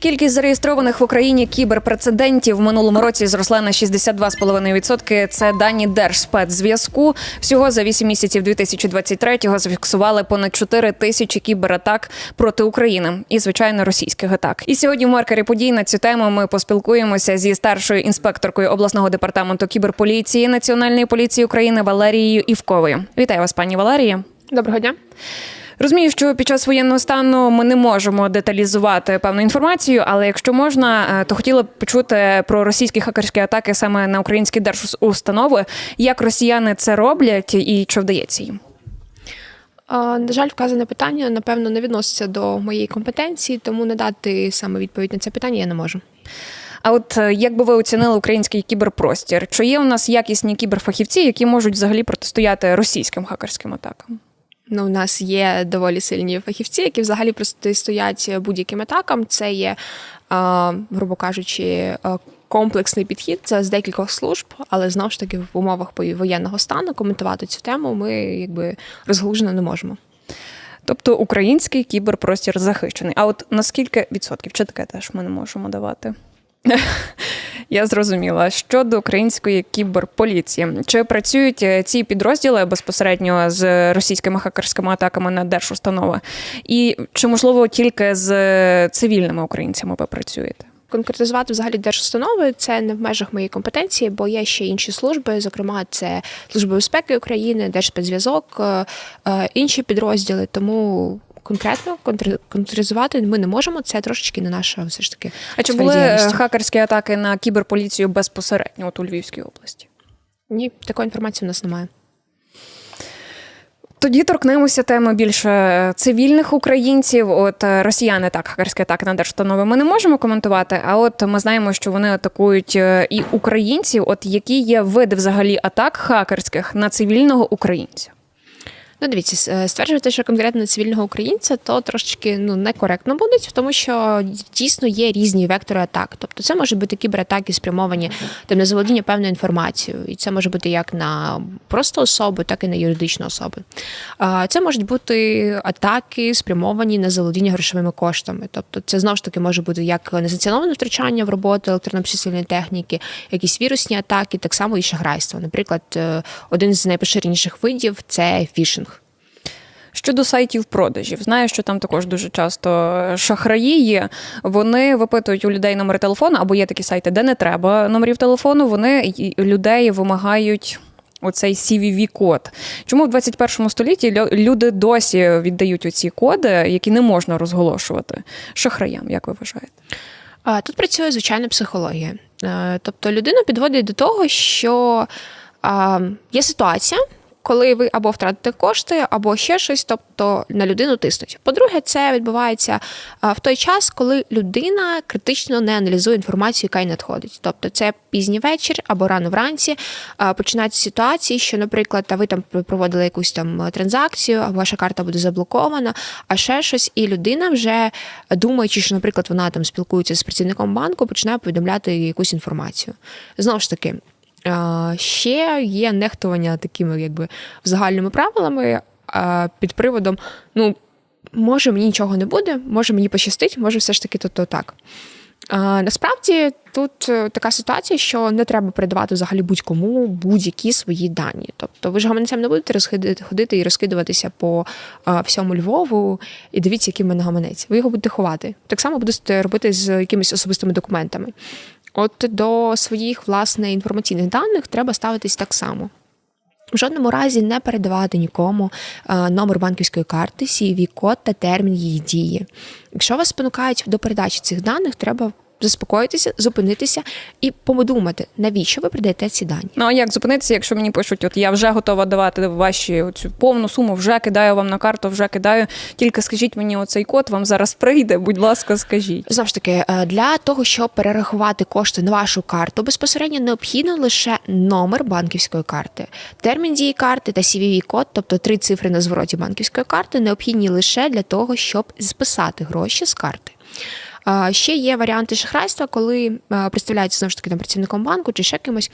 Кількість зареєстрованих в Україні кіберпрецедентів в минулому році зросла на 62,5%. Це дані Держспецзв'язку. Всього за 8 місяців 2023-го зафіксували понад 4 тисячі кібератак проти України і, звичайно, російських атак. І сьогодні в маркері подій на цю тему ми поспілкуємося зі старшою інспекторкою обласного департаменту кіберполіції Національної поліції України Валерією Івковою. Вітаю вас, пані Валерія. Доброго дня. Розумію, що під час воєнного стану ми не можемо деталізувати певну інформацію, але якщо можна, е, то хотіла б почути про російські хакерські атаки саме на українські держустанови. Як росіяни це роблять і чи вдається їм? На жаль, вказане питання напевно не відноситься до моєї компетенції, тому надати саме відповідь на це питання я не можу. А от е, як би ви оцінили український кіберпростір? Чи є у нас якісні кіберфахівці, які можуть взагалі протистояти російським хакерським атакам? Ну, у нас є доволі сильні фахівці, які взагалі протистоять будь-яким атакам. Це є, грубо кажучи, комплексний підхід це з декількох служб, але знову ж таки в умовах воєнного стану коментувати цю тему ми якби розглужено не можемо. Тобто український кіберпростір захищений. А от на скільки відсотків? Чи таке теж ми не можемо давати? Я зрозуміла. Щодо української кіберполіції, чи працюють е, ці підрозділи безпосередньо з російськими хакерськими атаками на держустанови? І чи можливо тільки з цивільними українцями ви працюєте? Конкретизувати взагалі держустанови це не в межах моєї компетенції, бо є ще інші служби, зокрема, це Служба безпеки України, Держспецзв'язок, е, е, інші підрозділи. Тому конкретно конкретизувати ми не можемо. Це трошечки не наша все ж таки. А чи були хакерські атаки на кіберполіцію безпосередньо от у Львівській області? Ні, такої інформації в нас немає. Тоді торкнемося теми більше цивільних українців. От е, росіяни так хакерські атаки на держустанови ми не можемо коментувати. А от ми знаємо, що вони атакують е, і українців. От які є види взагалі атак хакерських на цивільного українця? Ну, дивіться, е, стверджувати, що конкретно цивільного українця, то трошечки ну некоректно буде, тому що дійсно є різні вектори атак. Тобто, це може бути кібератаки, спрямовані там на заволодіння певною інформацією, і це може бути як на просто особу, так і на юридичну особу. Це можуть бути атаки, спрямовані на заволодіння грошовими коштами. Тобто, це знову ж таки може бути як несанкціоноване втручання в роботу електронно-обчислювальної техніки, якісь вірусні атаки, так само і шахрайство. Наприклад, е, один з найпоширеніших видів це фішинг. Щодо сайтів продажів, знаю, що там також дуже часто шахраї є. Вони випитують у людей номери телефону, або є такі сайти, де не треба номерів телефону. Вони людей вимагають. Оцей CVV-код. Чому в 21 столітті лю- люди досі віддають оці коди, які не можна розголошувати шахраям, як ви вважаєте? Тут працює звичайна психологія. Е, Тобто людину підводить до того, що є ситуація, коли ви або втратите кошти, або ще щось, тобто на людину тиснуть. По-друге, це відбувається в той час, коли людина критично не аналізує інформацію, яка й надходить. Тобто це пізній вечір або рано вранці починаються ситуації, що, наприклад, ви там проводили якусь там транзакцію, а ваша карта буде заблокована, а ще щось, і людина вже думаючи, що, наприклад, вона там спілкується з працівником банку, починає повідомляти якусь інформацію. Знову ж таки. Ще є нехтування такими, якби загальними правилами під приводом: ну, може, мені нічого не буде, може мені пощастить, може, все ж таки то, то так. Насправді тут е, така ситуація, що не треба передавати взагалі будь-кому будь-які свої дані. Тобто ви ж гаманцем не будете ходити і розкидуватися по всьому Львову і дивіться, який в мене гаманець. Ви його будете ховати. Так само будете робити з якимись особистими документами. От до своїх власне інформаційних даних треба ставитись так само. В жодному разі не передавати нікому е, номер банківської карти, cv код та термін її дії. Якщо вас спонукають до передачі цих даних, треба заспокоїтися, зупинитися і подумати, навіщо ви передаєте ці дані. Ну а як зупинитися, якщо мені пишуть, от я вже готова давати ваші цю повну суму, вже кидаю вам на карту, вже кидаю. Тільки скажіть мені оцей код, вам зараз прийде. Будь ласка, скажіть. Знову ж таки, е, для того, щоб перерахувати кошти на вашу карту, безпосередньо необхідно лише номер банківської карти, термін дії карти та cvv код тобто три цифри на звороті банківської карти, необхідні лише для того, щоб списати гроші з карти. Ще є варіанти шахрайства, коли представляються знову ж таки там працівником банку чи ще кимось,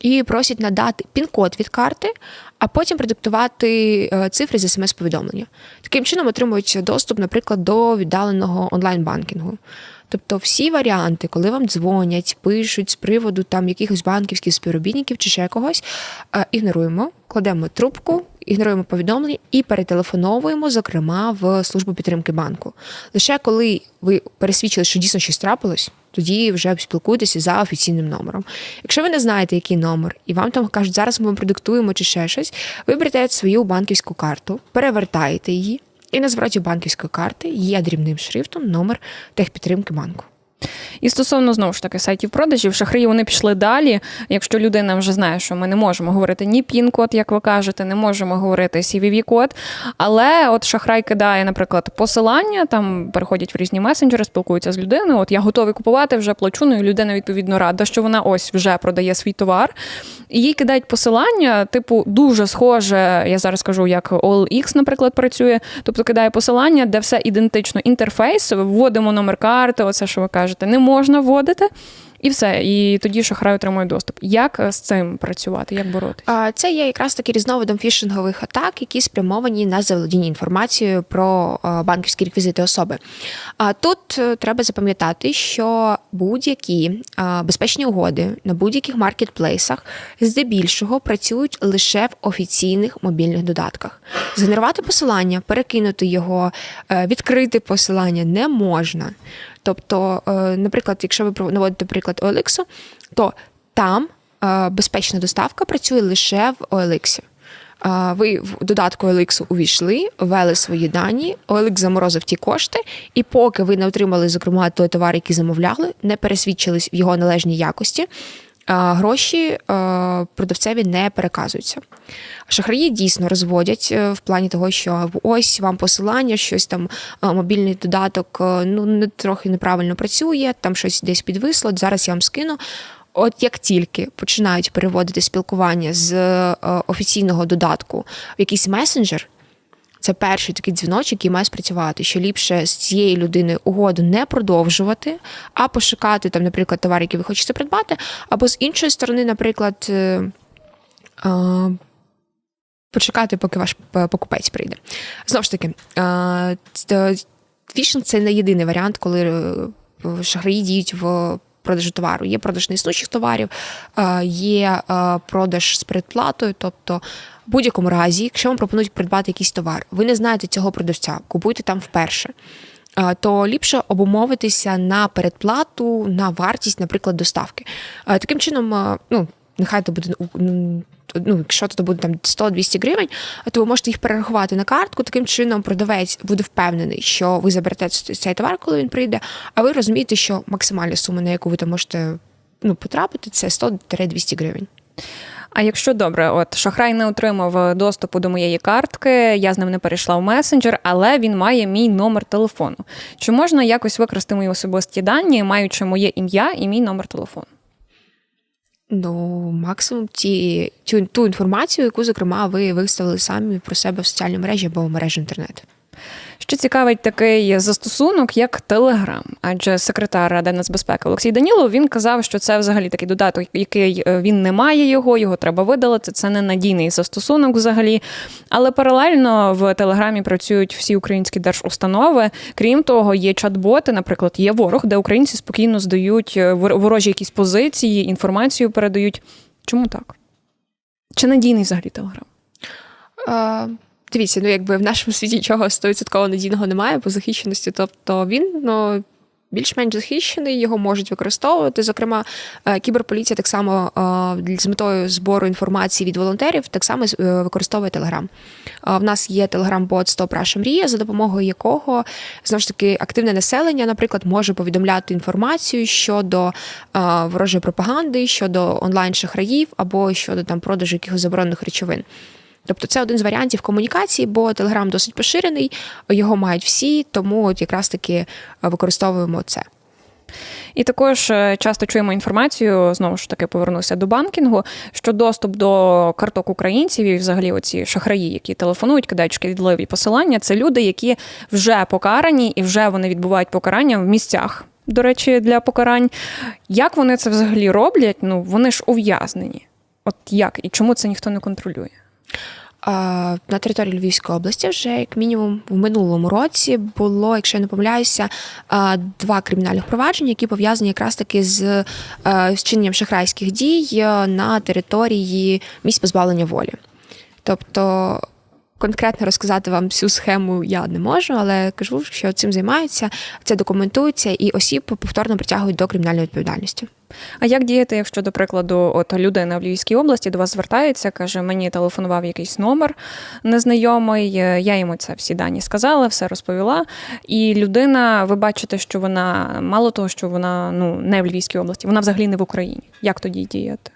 і просять надати пін-код від карти, а потім продиктувати е, цифри з смс-повідомлення. Таким чином отримують доступ, наприклад, до віддаленого онлайн-банкінгу. Тобто всі варіанти, коли вам дзвонять, пишуть з приводу там якихось банківських співробітників чи ще когось, е, ігноруємо, кладемо трубку, ігноруємо повідомлення і перетелефоновуємо, зокрема, в службу підтримки банку. Лише коли ви пересвідчили, що дійсно щось трапилось, тоді вже спілкуйтеся за офіційним номером. Якщо ви не знаєте, який номер, і вам там кажуть, зараз ми вам продиктуємо чи ще щось, ви берете свою банківську карту, перевертаєте її, і на звороті банківської карти є дрібним шрифтом номер техпідтримки банку. І стосовно знову ж таки сайтів продажів, шахраї вони пішли далі. Якщо людина вже знає, що ми не можемо говорити ні пін-код, як ви кажете, не можемо говорити CVV-код. Але от шахрай кидає, наприклад, посилання, там переходять в різні месенджери, спілкуються з людиною. От я готовий купувати, вже плачу. Ну і людина відповідно рада, що вона ось вже продає свій товар. І їй кидають посилання, типу, дуже схоже, я зараз кажу, як OLX, наприклад, працює. Тобто кидає посилання, де все ідентично. Інтерфейс, вводимо номер карти, оце що ви кажете, не можна вводити. І все, і тоді шахрай отримує доступ. Як е, з цим працювати? Як боротися? Це є якраз таки різновидом фішингових атак, які спрямовані на заволодіння інформацією про банківські реквізити особи. А тут е, треба запам'ятати, що будь-які безпечні угоди на будь-яких маркетплейсах здебільшого працюють лише в офіційних мобільних додатках. Згенерувати посилання, перекинути його, е, відкрити посилання не можна. Тобто, е, наприклад, якщо ви наводите приклад OLX, то там е, безпечна доставка працює лише в OLX. Е, Ви в додатку OLX увійшли, ввели свої дані, OLX заморозив ті кошти, і поки ви не отримали, зокрема, той товар, який замовляли, не пересвідчились в його належній якості. Гроші продавцеві не переказуються. Шахраї дійсно розводять е, в плані того, що ось вам посилання, щось там мобільний додаток е, ну не трохи неправильно працює, там щось десь підвисло. Зараз я вам скину. От як тільки починають переводити спілкування з е, офіційного додатку в якийсь месенджер, це перший такий дзвіночок, який має спрацювати, що ліпше з цією людиною угоду не продовжувати, а пошукати там, наприклад, товар, який ви хочете придбати, або з іншої сторони, наприклад. е, е, Почекати, поки ваш покупець прийде. Знову ж таки, е, фішинг це не єдиний варіант, коли шахраї діють в продажу товару. Є продаж неіснучих товарів, є продаж з передплатою. Тобто, в будь-якому разі, якщо вам пропонують придбати якийсь товар, ви не знаєте цього продавця, купуйте там вперше. То ліпше обумовитися на передплату, на вартість, наприклад, доставки. Таким чином, ну нехай це буде ну, якщо це буде там 100-200 гривень, то ви можете їх перерахувати на картку. Таким чином продавець буде впевнений, що ви заберете цей товар, коли він прийде. А ви розумієте, що максимальна сума, на яку ви там можете ну, потрапити, це 100-200 гривень. А якщо добре, от шахрай не отримав доступу до моєї картки, я з ним не перейшла в месенджер, але він має мій номер телефону. Чи можна якось використати мої особисті дані, маючи моє ім'я і мій номер телефону? Ну, максимум ті, тю, ту інформацію, яку, зокрема, ви виставили самі про себе в соціальній мережі або в мережі інтернету. Що цікавить такий застосунок, як Телеграм, адже секретар Ради нацбезпеки Олексій Данілов він казав, що це взагалі такий додаток, який е, він не має його, його треба видалити. Це не надійний застосунок взагалі. Але паралельно в Телеграмі працюють всі українські держустанови. Крім того, є чат-боти, наприклад, є ворог, де українці спокійно здають е, ворожі якісь позиції, інформацію передають. Чому так? Чи надійний взагалі Телеграм? Дивіться, ну якби в нашому світі нічого 100% надійного немає по захищеності. Тобто він ну, більш-менш захищений, його можуть використовувати. Зокрема, е, кіберполіція так само е, з метою збору інформації від волонтерів так само е, використовує Телеграм. В нас є телеграм-бот «Стоп Раша Мрія, за допомогою якого знову ж таки активне населення, наприклад, може повідомляти інформацію щодо ворожої пропаганди, щодо онлайн шахраїв або щодо там продажу якихось заборонених речовин. Тобто це один з варіантів комунікації, бо Телеграм досить поширений, його мають всі, тому от якраз таки е, використовуємо це. І також е, часто чуємо інформацію, знову ж таки повернуся до банкінгу, що доступ до карток українців і взагалі оці шахраї, які телефонують, кидають шкідливі посилання, це люди, які вже покарані і вже вони відбувають покарання в місцях до речі, для покарань. Як вони це взагалі роблять? Ну вони ж ув'язнені. От як і чому це ніхто не контролює? На території Львівської області вже як мінімум в минулому році було, якщо я не помиляюся, два кримінальних провадження, які пов'язані якраз таки з а, вчиненням шахрайських дій на території місць позбавлення волі. Тобто конкретно розказати вам всю схему я не можу, але кажу, що цим займаються, це документується, і осіб повторно притягують до кримінальної відповідальності. А як діяти, якщо, до прикладу, от людина в Львівській області до вас звертається, каже, мені телефонував якийсь номер незнайомий, е, я йому це всі дані сказала, все розповіла. І людина, ви бачите, що вона мало того, що вона ну не в Львівській області, вона взагалі не в Україні. Як тоді діяти?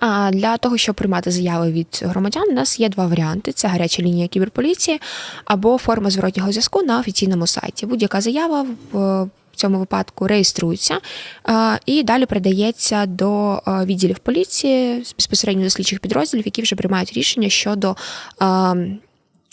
А для того, щоб приймати заяви від громадян, у нас є два варіанти: це гаряча лінія кіберполіції або форма зворотнього зв'язку на офіційному сайті. Будь-яка заява в цьому випадку реєструється і далі передається до відділів поліції безпосередньо до слідчих підрозділів, які вже приймають рішення щодо.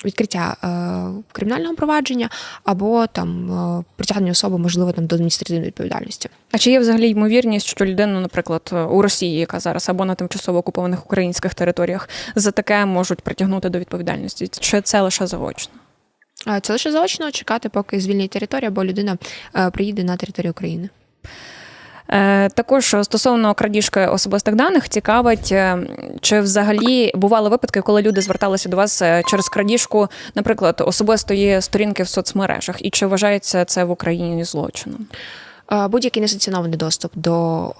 Відкриття е, кримінального провадження або там е, притягнення особи, можливо, там до адміністративної відповідальності. А чи є взагалі ймовірність, що людину, наприклад, у Росії, яка зараз або на тимчасово окупованих українських територіях, за таке можуть притягнути до відповідальності? Чи це лише заочно? А Це лише заочно чекати, поки звільнять територію, або людина е, приїде на територію України. Е, Також стосовно крадіжки особистих даних цікавить, е, чи взагалі бували випадки, коли люди зверталися до вас е, через крадіжку, наприклад, особистої сторінки в соцмережах, і чи вважається це в Україні злочином? Будь-який несанкціонований доступ до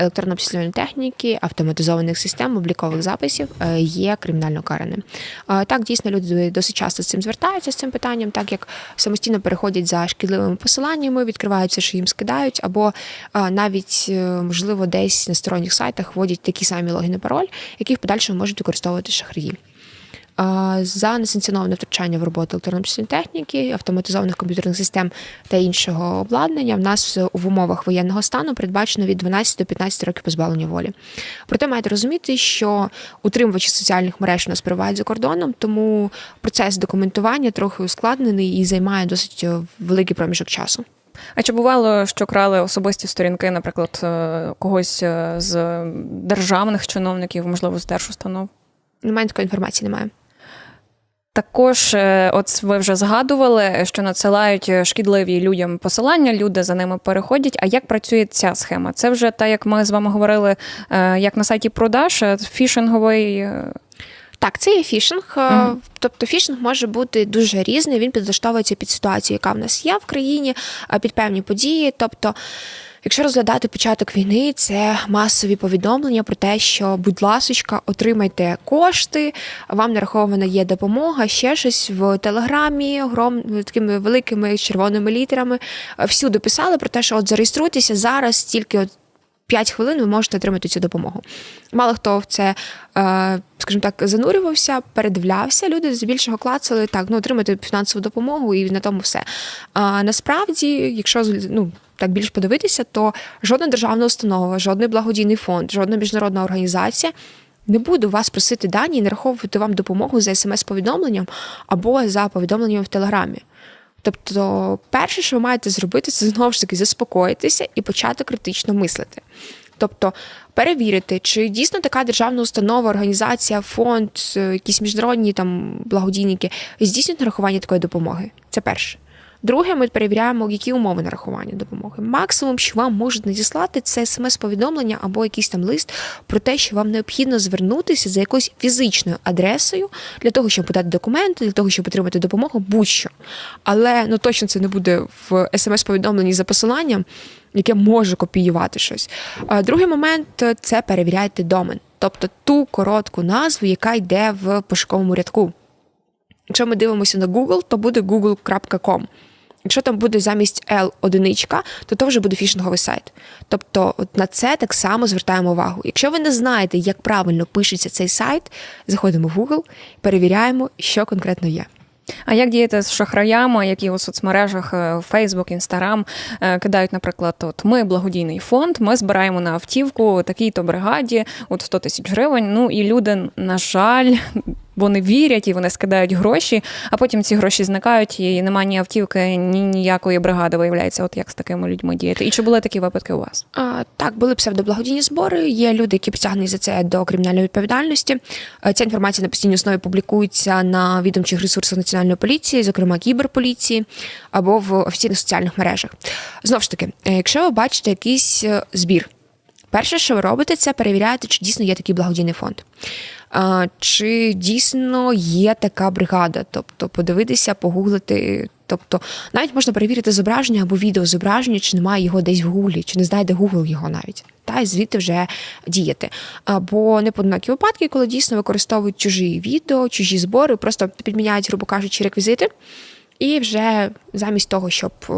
електронно-обчислювальної техніки, автоматизованих систем, облікових записів е, є кримінально караним. Е, Так, дійсно, люди досить часто з цим звертаються з цим питанням, так як самостійно переходять за шкідливими посиланнями, відкривають все, що їм скидають, або е, навіть можливо десь на сторонніх сайтах вводять такі самі логіни пароль, які в подальшому можуть використовувати шахраї. За несанкціоноване втручання в роботу електронно техніки, автоматизованих комп'ютерних систем та іншого обладнання в нас в умовах воєнного стану передбачено від 12 до 15 років позбавлення волі. Проте маєте розуміти, що утримувачі соціальних мереж у нас перебувають за кордоном, тому процес документування трохи ускладнений і займає досить е, великий проміжок часу. А чи бувало, що крали особисті сторінки, наприклад, е, когось е, з державних чиновників, можливо, з держустанов? Немає такої інформації, немає. Також, е, от ви вже згадували, що надсилають е, шкідливі людям посилання, люди за ними переходять. А як працює ця схема? Це вже так, як ми з вами говорили, е, як на сайті продаж, фішинговий. Так, це є фішинг. Мгм. Тобто фішинг може бути дуже різний. Він підлаштовується під ситуацію, яка в нас є в країні, під певні події. Тобто, якщо розглядати початок війни, це масові повідомлення про те, що, будь ласочка, отримайте кошти, вам нарахована є допомога, ще щось в телеграмі, гром такими великими червоними літерами. Всюди писали про те, що от зареєструйтеся зараз, тільки от 5 хвилин ви можете отримати цю допомогу. Мало хто в це, е, скажімо так, занурювався, передивлявся. Люди здебільшого клацали так, ну отримати фінансову допомогу і на тому все. А насправді, якщо ну, так більш подивитися, то жодна державна установа, жодний благодійний фонд, жодна міжнародна організація. Не буде вас просити дані і нараховувати вам допомогу за смс-повідомленням або за повідомленням в Телеграмі. Тобто, перше, що ви маєте зробити, це знову ж таки заспокоїтися і почати критично мислити. Тобто перевірити, чи дійсно така державна установа, організація, фонд, е, якісь міжнародні там благодійники здійснюють нарахування такої допомоги. Це перше. Друге, ми перевіряємо, які умови нарахування допомоги. Максимум, що вам можуть надіслати, це смс-повідомлення або якийсь там лист про те, що вам необхідно звернутися за якоюсь фізичною адресою для того, щоб подати документи, для того, щоб отримати допомогу, будь-що. Але ну точно це не буде в смс-повідомленні за посиланням, яке може копіювати щось. Другий момент це перевіряйте домен, тобто ту коротку назву, яка йде в пошуковому рядку. Якщо ми дивимося на Google, то буде google.com. Якщо там буде замість L одиничка, то то вже буде фішинговий сайт. Тобто, от на це так само звертаємо увагу. Якщо ви не знаєте, як правильно пишеться цей сайт, заходимо в Google, перевіряємо, що конкретно є. А як діяти з шахраями, які у соцмережах е, Facebook, Instagram е, кидають, наприклад, от ми благодійний фонд, ми збираємо на автівку такій-то бригаді, от 100 тисяч гривень. Ну і люди, на жаль, Вони вірять і вони скидають гроші, а потім ці гроші зникають, і немає ні автівки, ні ніякої бригади виявляється. От як з такими людьми діяти. І чи були такі випадки у вас? А, так, були псевдоблагодійні збори. Є люди, які притягнені за це до кримінальної відповідальності. Е, Ця інформація на постійній основі публікується на відомчих ресурсах національної поліції, зокрема кіберполіції, або в офіційних соціальних мережах. Знову ж таки, е, якщо ви бачите якийсь е, збір, перше, що ви робите, це перевіряєте, чи дійсно є такий благодійний фонд. Чи дійсно є така бригада? Тобто подивитися, погуглити. Тобто навіть можна перевірити зображення або відео зображення, чи немає його десь в гуглі, чи не знайде Google його навіть. Та і звідти вже діяти. Або неподнакі випадки, коли дійсно використовують чужі відео, чужі збори, просто підміняють, грубо кажучи, реквізити, і вже замість того, щоб, е,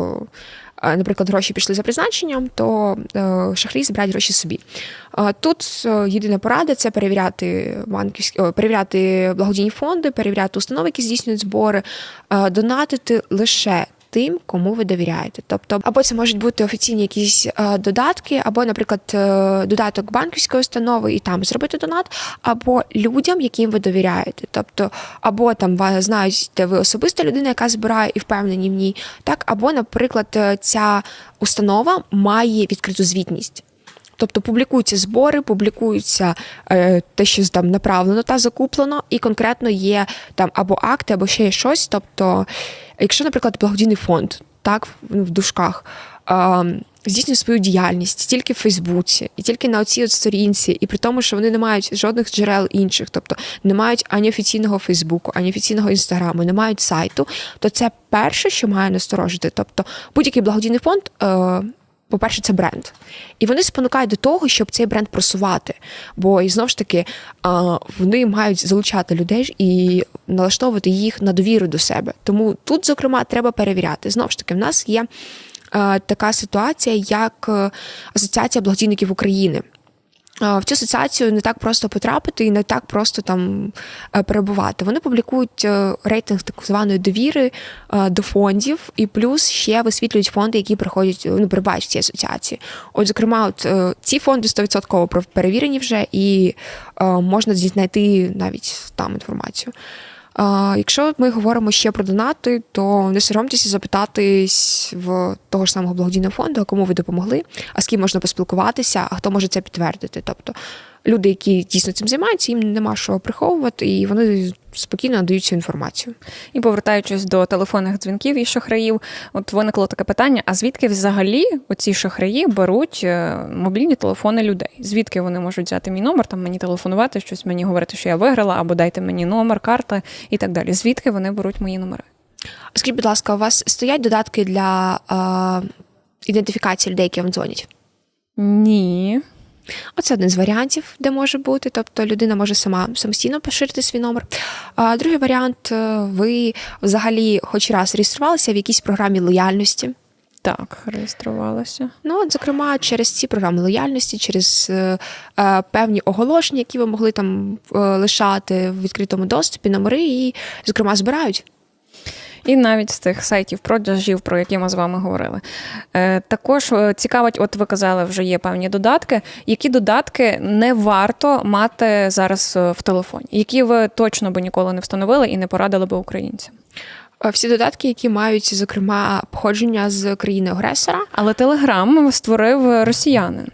наприклад, гроші пішли за призначенням, то шахрі шахраї збирають гроші собі. Е, Тут е, єдина порада це перевіряти банківські перевіряти благодійні фонди, перевіряти установи, які здійснюють збори, е, донатити лише. Тим, кому ви довіряєте, тобто або це можуть бути офіційні якісь е, додатки, або, наприклад, е, додаток банківської установи, і там зробити донат, або людям, яким ви довіряєте. Тобто, або там ви знаєте, ви особиста людина, яка збирає і впевнені в ній, так, або, наприклад, е, ця установа має відкриту звітність. Тобто публікуються збори, публікуються е, те, що там направлено та закуплено, і конкретно є там або акти, або ще є щось. Тобто, якщо, наприклад, благодійний фонд, так, в в дужках, е, здійснює свою діяльність тільки в Фейсбуці, і тільки на оцій от сторінці, і при тому, що вони не мають жодних джерел інших, тобто не мають ані офіційного Фейсбуку, ані офіційного інстаграму, не мають сайту, то це перше, що має насторожити. Тобто, будь-який благодійний фонд. Е, по-перше, це бренд. І вони спонукають до того, щоб цей бренд просувати. Бо і знову ж таки вони мають залучати людей і налаштовувати їх на довіру до себе. Тому тут, зокрема, треба перевіряти. Знову ж таки, в нас є така ситуація, як е, Асоціація благодійників України. В цю асоціацію не так просто потрапити і не так просто там е, перебувати. Вони публікують е, рейтинг так званої довіри е, до фондів, і плюс ще висвітлюють фонди, які приходять, ну, перебувають в цій асоціації. От, зокрема, от ці фонди 100% про- перевірені вже, і можна знайти навіть там інформацію. Якщо ми говоримо ще про донати, то не соромтеся запитатись в того ж самого благодійного фонду, кому ви допомогли, а з ким можна поспілкуватися, а хто може це підтвердити. Тобто люди, які дійсно цим займаються, їм нема що приховувати, і вони спокійно надають цю інформацію. І повертаючись до телефонних дзвінків і шахраїв, от виникло таке питання: а звідки взагалі оці шахраї беруть е, мобільні телефони людей? Звідки вони можуть взяти мій номер, там мені телефонувати, щось мені говорити, що я виграла, або дайте мені номер, карта і так далі. Звідки вони беруть мої номери? Скажіть, будь ласка, у вас стоять додатки для е, ідентифікації людей, які вам дзвонять? Ні. Оце один з варіантів, де може бути. Тобто людина може сама самостійно поширити свій номер. А другий варіант е, ви взагалі хоч раз реєструвалися в якійсь програмі лояльності. Так, реєструвалася. Ну, от, зокрема, через ці програми лояльності, через е, е, певні оголошення, які ви могли там е, лишати в відкритому доступі, номери, і, зокрема, збирають. І навіть з тих сайтів продажів, про які ми з вами говорили. Е, також е, цікавить, от ви казали, вже є певні додатки. Які додатки не варто мати зараз е, в телефоні, які ви точно би ніколи не встановили і не порадили би українцям? Всі додатки, які мають, зокрема, походження з країни-агресора. Але Телеграм створив росіянин.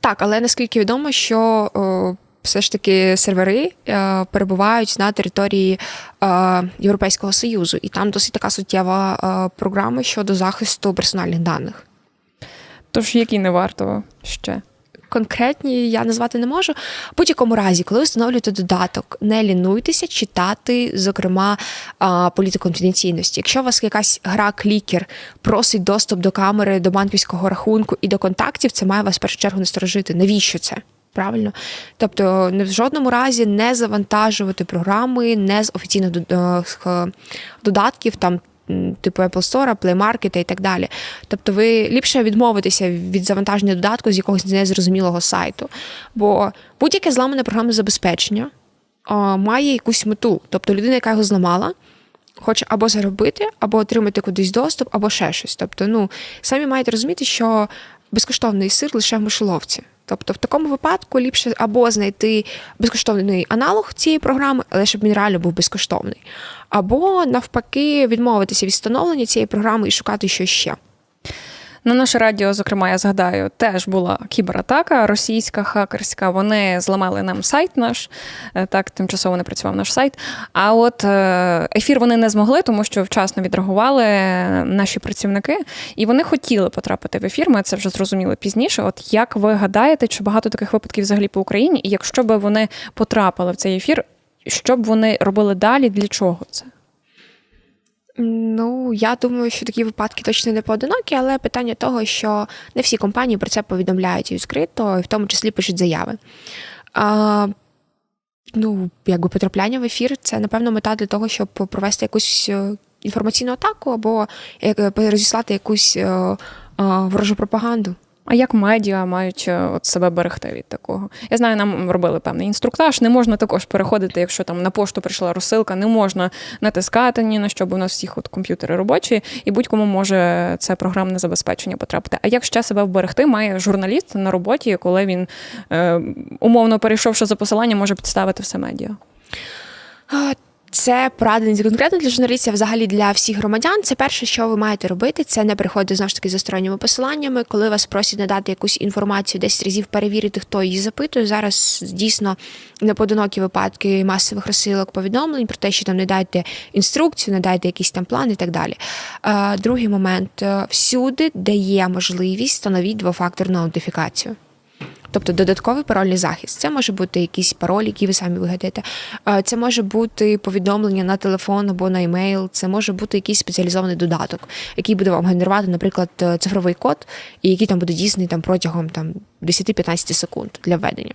Так, але наскільки відомо, що все ж таки сервери е, перебувають на території е, Європейського Союзу, і там досить така суттєва е, програма щодо захисту персональних даних. Тож які не варто ще? Конкретні я назвати не можу. В будь-якому разі, коли ви встановлюєте додаток, не лінуйтеся читати, зокрема, політику конфіденційності. Якщо у вас якась гра клікер просить доступ до камери, до банківського рахунку і до контактів, це має вас в першу чергу насторожити. Навіщо це? Правильно, тобто в жодному разі не завантажувати програми не з офіційних е, е, додатків, там типу Apple Store, Play Market і так далі. Тобто, ви ліпше відмовитися від завантаження додатку з якогось незрозумілого сайту. Бо будь-яке зламане програмне забезпечення а, має якусь мету. Тобто людина, яка його зламала, хоче або заробити, або отримати кудись доступ, або ще щось. Тобто, ну самі маєте розуміти, що безкоштовний сир лише в мишоловці. Тобто, в такому випадку ліпше або знайти безкоштовний аналог цієї програми, але щоб він реально був безкоштовний, або навпаки відмовитися від встановлення цієї програми і шукати щось ще. На наше радіо, зокрема, я згадаю, теж була кібератака російська хакерська. Вони зламали нам сайт наш, е, так тимчасово не працював наш сайт. А от е, ефір вони не змогли, тому що вчасно відреагували наші працівники, і вони хотіли потрапити в ефір. Ми це вже зрозуміли пізніше. От як ви гадаєте, чи багато таких випадків взагалі по Україні? І якщо б вони потрапили в цей ефір, що б вони робили далі? Для чого це? Ну, я думаю, що такі випадки точно не поодинокі, але питання того, що не всі компанії про це повідомляють і відкрито, і в тому числі пишуть заяви. А, ну, якби потрапляння в ефір це, напевно, мета для того, щоб провести якусь е, інформаційну атаку або як- розіслати якусь е, е, ворожу пропаганду. А як медіа мають е, от себе берегти від такого? Я знаю, нам робили певний інструктаж. Не можна також переходити, якщо там на пошту прийшла розсилка, не можна натискати ні на що, бо у нас всіх от комп'ютери робочі, і будь-кому може це програмне забезпечення потрапити. А як ще себе вберегти, має журналіст на роботі, коли він е, умовно перейшовши за посилання, може підставити все медіа? Це порада не конкретно для журналістів, а взагалі для всіх громадян. Це перше, що ви маєте робити, це не приходити знову ж таки за сторонніми посиланнями. Коли вас просять надати якусь інформацію, 10 разів перевірити, хто її запитує. Зараз дійсно неподинокі випадки масових розсилок повідомлень про те, що там не дайте інструкцію, не дайте якийсь там план і так далі. Е, Другий момент Е, всюди, де є можливість, встановіть двофакторну аутентифікацію. Тобто додатковий парольний захист. Це може бути якийсь пароль, який ви самі вигадаєте. Це може бути повідомлення на телефон або на емейл. Це може бути якийсь спеціалізований додаток, який буде вам генерувати, наприклад, е, цифровий код, і який там буде дійсний там протягом там 10-15 секунд для введення.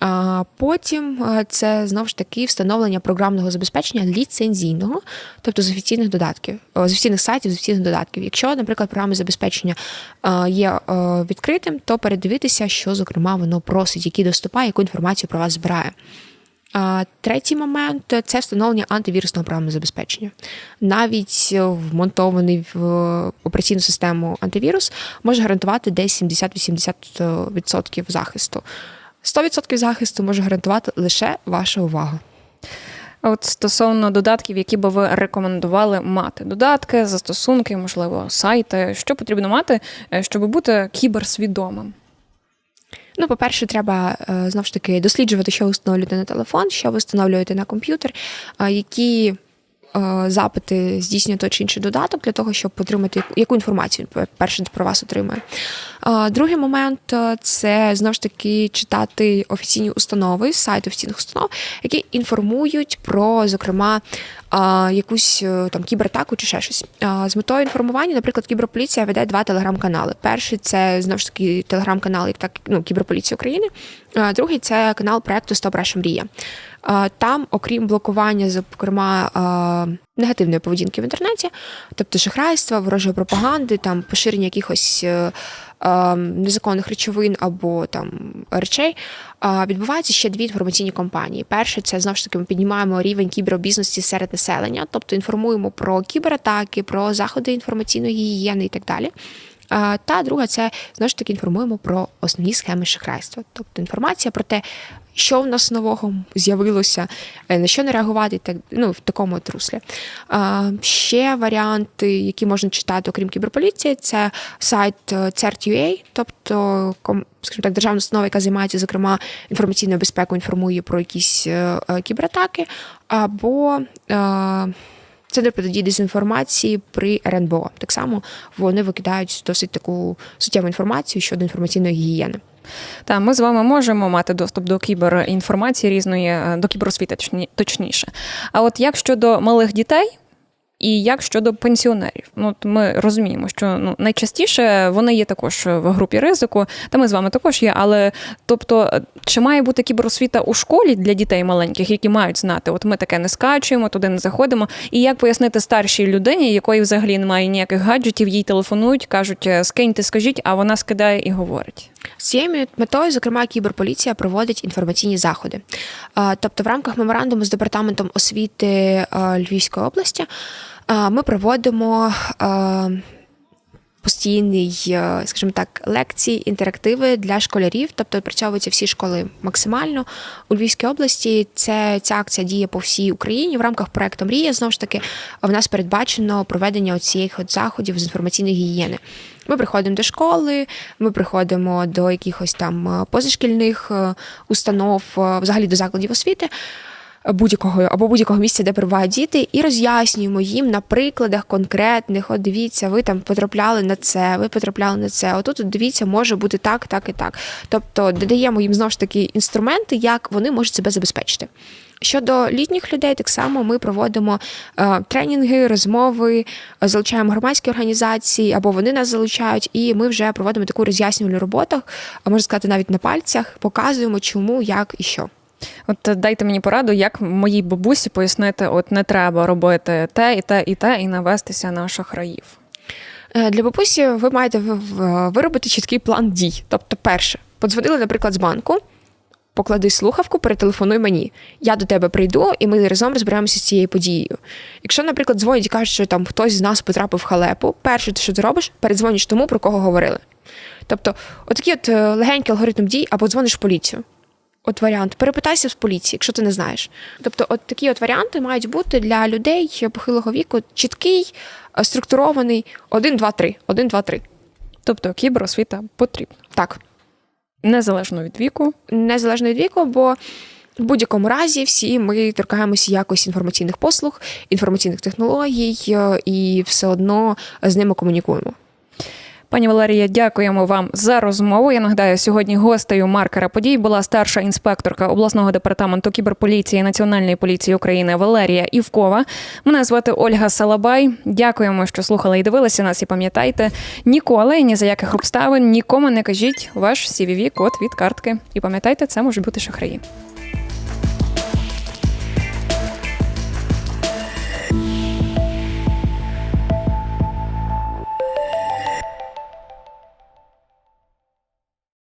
А потім е, це знову ж таки встановлення програмного забезпечення ліцензійного, тобто з офіційних додатків, з офіційних сайтів, з офіційних додатків. Якщо, наприклад, програмне забезпечення е, є е, відкритим, то передивитися, що зокрема воно просить, які доступає, яку інформацію про вас збирає. Третій момент це встановлення антивірусного програмного забезпечення. Навіть е, вмонтований в е, операційну систему антивірус може гарантувати десь 70-80% захисту. 100% захисту може гарантувати лише ваша увага. А От стосовно додатків, які би ви рекомендували мати додатки, застосунки, можливо, сайти, що потрібно мати, е, щоб бути кіберсвідомим? Ну, по-перше, треба е, знову ж таки досліджувати, що ви встановлюєте на телефон, що ви встановлюєте на комп'ютер, які запити здійснює той чи інший додаток для того, щоб отримати яку- інформацію перше про вас отримує. Другий момент е, це знову ж таки читати офіційні установи, сайти офіційних установ, які інформують про, зокрема, якусь е, там кібератаку чи ще щось. З метою інформування, наприклад, кіберполіція веде два телеграм-канали. Перший це знову ж таки телеграм-канал, як так ну, Кіберполіція України. Другий це канал проекту Стоп Раша Мрія. Там, окрім блокування, зокрема, негативної поведінки в інтернеті, тобто шахрайства, ворожої пропаганди, там поширення якихось е, незаконних речовин або там речей, відбуваються ще дві інформаційні кампанії. Перше, це знову ж таки ми піднімаємо рівень кіберобізнесу серед населення, тобто інформуємо про кібератаки, про заходи інформаційної гігієни і так далі. Та друга це знову ж таки інформуємо про основні схеми шахрайства, тобто інформація про те, що в нас нового з'явилося, е, на що не реагувати, так ну в такому от руслі. А, ще варіанти, які можна читати, окрім кіберполіції, це сайт е, CERT.ua, тобто скажімо так, державна установа, яка займається зокрема інформаційною безпекою, інформує про якісь е, кібератаки, або Центр протидії дезінформації при РНБО. Так само вони викидають досить таку суттєву інформацію щодо інформаційної гігієни. Та ми з вами можемо мати доступ до кіберінформації різної, е, до кіберосвіти, точніше. А от як щодо малих дітей? І як щодо пенсіонерів, ну от ми розуміємо, що ну найчастіше вони є також в групі ризику, та ми з вами також є. Але тобто, чи має бути кіберосвіта у школі для дітей маленьких, які мають знати, от ми таке не скачуємо, туди не заходимо. І як пояснити старшій людині, якої взагалі немає ніяких гаджетів, їй телефонують, кажуть, «Е, скиньте, скажіть, а вона скидає і говорить. З цією метою, зокрема, кіберполіція проводить інформаційні заходи. Тобто, в рамках меморандуму з департаментом освіти Львівської області ми проводимо. Постійний, е, скажімо так, лекції, інтерактиви для школярів, тобто відпрацьовуються всі школи максимально у Львівській області. Це ця акція діє по всій Україні в рамках проекту Мрія. Знову ж таки, в нас передбачено проведення цих заходів з інформаційної гігієни. Ми приходимо до школи, ми приходимо до якихось там е, позашкільних е, установ, взагалі до закладів освіти будь-якого або будь-якого місця, де перебувають діти, і роз'яснюємо їм на прикладах конкретних. От дивіться, ви там потрапляли на це, ви потрапляли на це. Отут от дивіться, може бути так, так і так. Тобто додаємо їм знову ж таки інструменти, як вони можуть себе забезпечити. Щодо літніх людей, так само ми проводимо е, тренінги, розмови, е, залучаємо громадські організації або вони нас залучають, і ми вже проводимо таку роз'яснювальну роботу, а можна сказати, навіть на пальцях, показуємо, чому, як і що. От дайте мені пораду, як моїй бабусі пояснити, от не треба робити те і те, і те, і навестися на шахраїв. Е, Для бабусі ви маєте виробити чіткий план дій. Тобто, перше, подзвонили, наприклад, з банку, поклади слухавку, перетелефонуй мені. Я до тебе прийду, і ми разом розберемося з цією подією. Якщо, наприклад, дзвонять і кажуть, що там хтось з нас потрапив в халепу, перше, що ти робиш, передзвониш тому, про кого говорили. Тобто, отакий от е, легенький алгоритм дій, або дзвониш в поліцію. От варіант. Перепитайся в поліції, якщо ти не знаєш. Тобто, от такі от варіанти мають бути для людей похилого віку чіткий, е, структурований 1, 2, 3. 1, 2, 3. Тобто кіберосвіта потрібна. Так, Незалежно від віку. незалежно від віку, бо в будь-якому разі всі ми торкаємося якось інформаційних послуг, інформаційних технологій е, і все одно з ними комунікуємо. Пані Валерія, дякуємо вам за розмову. Я нагадаю, сьогодні гостею маркера подій була старша інспекторка обласного департаменту кіберполіції Національної поліції України Валерія Івкова. Мене звати Ольга Салабай. Дякуємо, що слухали і дивилися нас. І пам'ятайте, ніколи ні за яких обставин нікому не кажіть ваш cvv код від картки. І пам'ятайте, це можуть бути шахраї.